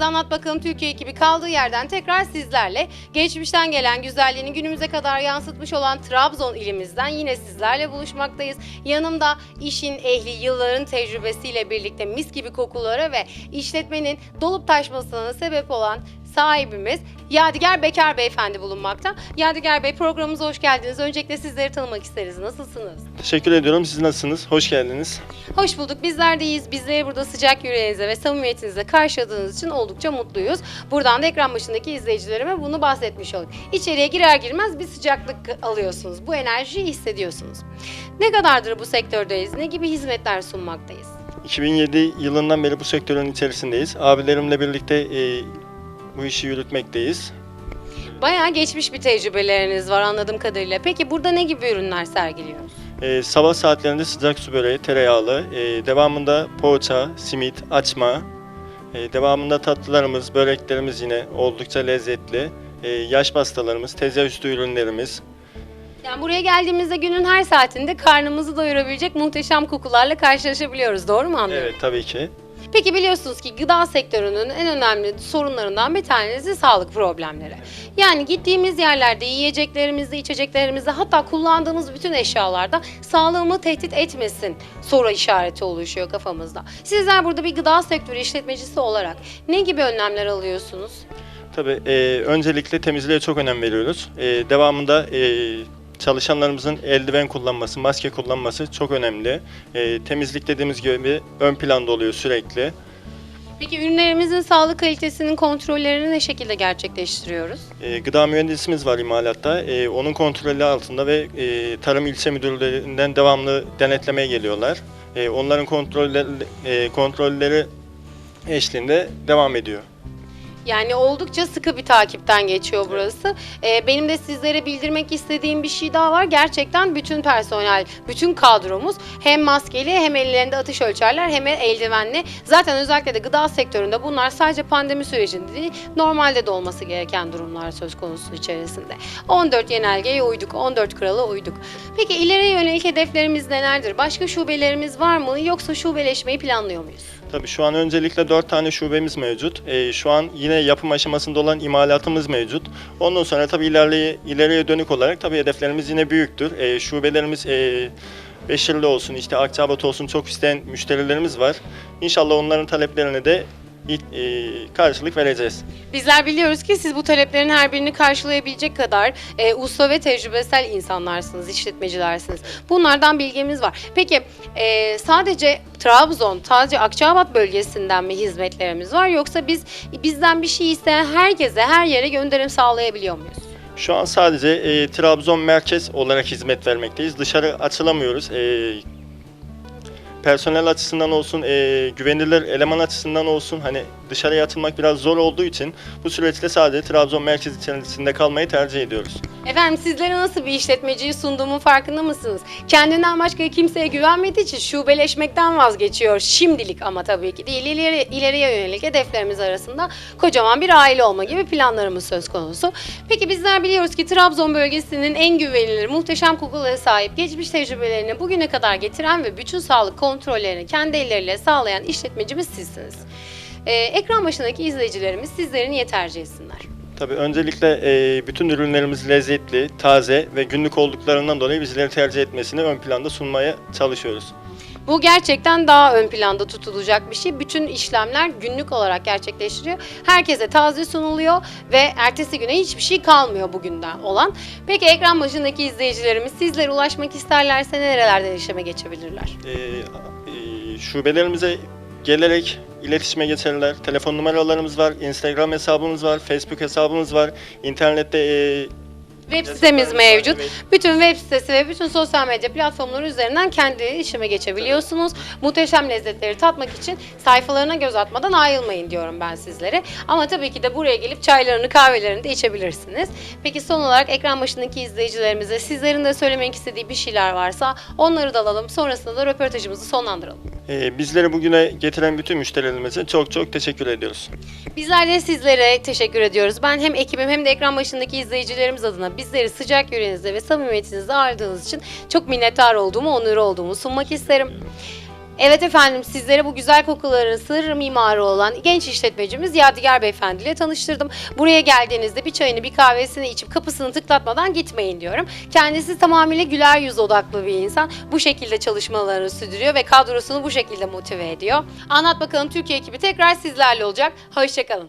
Anlat Bakalım Türkiye ekibi kaldığı yerden tekrar sizlerle geçmişten gelen güzelliğini günümüze kadar yansıtmış olan Trabzon ilimizden yine sizlerle buluşmaktayız. Yanımda işin ehli yılların tecrübesiyle birlikte mis gibi kokulara ve işletmenin dolup taşmasına sebep olan sahibimiz Yadigar Bekar Beyefendi bulunmakta. Yadigar Bey programımıza hoş geldiniz. Öncelikle sizleri tanımak isteriz. Nasılsınız? Teşekkür ediyorum. Siz nasılsınız? Hoş geldiniz. Hoş bulduk. Bizler de iyiyiz. Bizleri burada sıcak yüreğinize ve samimiyetinizle karşıladığınız için oldukça mutluyuz. Buradan da ekran başındaki izleyicilerime bunu bahsetmiş olduk. İçeriye girer girmez bir sıcaklık alıyorsunuz. Bu enerjiyi hissediyorsunuz. Ne kadardır bu sektördeyiz? Ne gibi hizmetler sunmaktayız? 2007 yılından beri bu sektörün içerisindeyiz. Abilerimle birlikte e, bu işi yürütmekteyiz. Bayağı geçmiş bir tecrübeleriniz var anladığım kadarıyla. Peki burada ne gibi ürünler sergiliyoruz? E, sabah saatlerinde sıcak su böreği, tereyağlı, e, devamında poğaça, simit, açma, e, devamında tatlılarımız, böreklerimiz yine oldukça lezzetli. E, yaş pastalarımız, tezgah üstü ürünlerimiz, Yani buraya geldiğimizde günün her saatinde karnımızı doyurabilecek muhteşem kokularla karşılaşabiliyoruz. Doğru mu anlıyorum? Evet tabii ki. Peki biliyorsunuz ki gıda sektörünün en önemli sorunlarından bir tanesi sağlık problemleri. Yani gittiğimiz yerlerde yiyeceklerimizde, içeceklerimizde hatta kullandığımız bütün eşyalarda sağlığımı tehdit etmesin soru işareti oluşuyor kafamızda. Sizler burada bir gıda sektörü işletmecisi olarak ne gibi önlemler alıyorsunuz? Tabii e, öncelikle temizliğe çok önem veriyoruz. E, devamında e, çalışanlarımızın eldiven kullanması, maske kullanması çok önemli. E, temizlik dediğimiz gibi ön planda oluyor sürekli. Peki ürünlerimizin sağlık kalitesinin kontrollerini ne şekilde gerçekleştiriyoruz? E, gıda mühendisimiz var imalatta. E, onun kontrolü altında ve e, tarım ilçe müdürlüğünden devamlı denetlemeye geliyorlar. E, onların kontrolleri, e, kontrolleri eşliğinde devam ediyor. Yani oldukça sıkı bir takipten geçiyor burası. Ee, benim de sizlere bildirmek istediğim bir şey daha var. Gerçekten bütün personel, bütün kadromuz hem maskeli hem ellerinde atış ölçerler hem eldivenli. Zaten özellikle de gıda sektöründe bunlar sadece pandemi sürecinde değil, normalde de olması gereken durumlar söz konusu içerisinde. 14 yenelgeye uyduk, 14 kurala uyduk. Peki ileriye yönelik hedeflerimiz nelerdir? Başka şubelerimiz var mı yoksa şubeleşmeyi planlıyor muyuz? Tabii şu an öncelikle 4 tane şubemiz mevcut. Ee, şu an yine yapım aşamasında olan imalatımız mevcut. Ondan sonra tabii ilerleye, ileriye dönük olarak tabii hedeflerimiz yine büyüktür. Ee, şubelerimiz e, Beşirli olsun, işte Akçabat olsun çok isteyen müşterilerimiz var. İnşallah onların taleplerine de e, karşılık vereceğiz. Bizler biliyoruz ki siz bu taleplerin her birini karşılayabilecek kadar e, usta ve tecrübesel insanlarsınız, işletmecilersiniz. Bunlardan bilgimiz var. Peki e, sadece Trabzon, sadece Akçabat bölgesinden mi hizmetlerimiz var yoksa biz bizden bir şey isteyen herkese, her yere gönderim sağlayabiliyor muyuz? Şu an sadece e, Trabzon merkez olarak hizmet vermekteyiz. Dışarı açılamıyoruz. E, personel açısından olsun, e, güvenilir eleman açısından olsun hani dışarıya atılmak biraz zor olduğu için bu süreçte sadece Trabzon merkez içerisinde kalmayı tercih ediyoruz. Efendim sizlere nasıl bir işletmeciyi sunduğumun farkında mısınız? Kendinden başka kimseye güvenmediği için şubeleşmekten vazgeçiyor şimdilik ama tabii ki değil. İleri, ileriye yönelik hedeflerimiz arasında kocaman bir aile olma gibi planlarımız söz konusu. Peki bizler biliyoruz ki Trabzon bölgesinin en güvenilir, muhteşem kokulara sahip, geçmiş tecrübelerini bugüne kadar getiren ve bütün sağlık kontrollerini kendi elleriyle sağlayan işletmecimiz sizsiniz. Ee, ekran başındaki izleyicilerimiz sizleri niye tercih etsinler? Tabii öncelikle e, bütün ürünlerimiz lezzetli, taze ve günlük olduklarından dolayı bizleri tercih etmesini ön planda sunmaya çalışıyoruz. Bu gerçekten daha ön planda tutulacak bir şey. Bütün işlemler günlük olarak gerçekleştiriyor. Herkese taze sunuluyor ve ertesi güne hiçbir şey kalmıyor bugünden olan. Peki ekran başındaki izleyicilerimiz sizlere ulaşmak isterlerse nerelerden işleme geçebilirler? E, e, şubelerimize gelerek iletişime geçerler. Telefon numaralarımız var, Instagram hesabımız var, Facebook hesabımız var. İnternette e, Web sitemiz mevcut. Bütün web sitesi ve bütün sosyal medya platformları üzerinden kendi işime geçebiliyorsunuz. Muhteşem lezzetleri tatmak için sayfalarına göz atmadan ayrılmayın diyorum ben sizlere. Ama tabii ki de buraya gelip çaylarını kahvelerini de içebilirsiniz. Peki son olarak ekran başındaki izleyicilerimize sizlerin de söylemek istediği bir şeyler varsa onları da alalım. Sonrasında da röportajımızı sonlandıralım. E, bizleri bugüne getiren bütün müşterilerimize çok çok teşekkür ediyoruz. Bizler de sizlere teşekkür ediyoruz. Ben hem ekibim hem de ekran başındaki izleyicilerimiz adına bizleri sıcak yüreğinizle ve samimiyetinizle ağırladığınız için çok minnettar olduğumu, onur olduğumu sunmak isterim. Evet efendim sizlere bu güzel kokuların sır mimarı olan genç işletmecimiz Yadigar Beyefendi ile tanıştırdım. Buraya geldiğinizde bir çayını bir kahvesini içip kapısını tıklatmadan gitmeyin diyorum. Kendisi tamamıyla güler yüz odaklı bir insan. Bu şekilde çalışmalarını sürdürüyor ve kadrosunu bu şekilde motive ediyor. Anlat bakalım Türkiye ekibi tekrar sizlerle olacak. Hoşçakalın.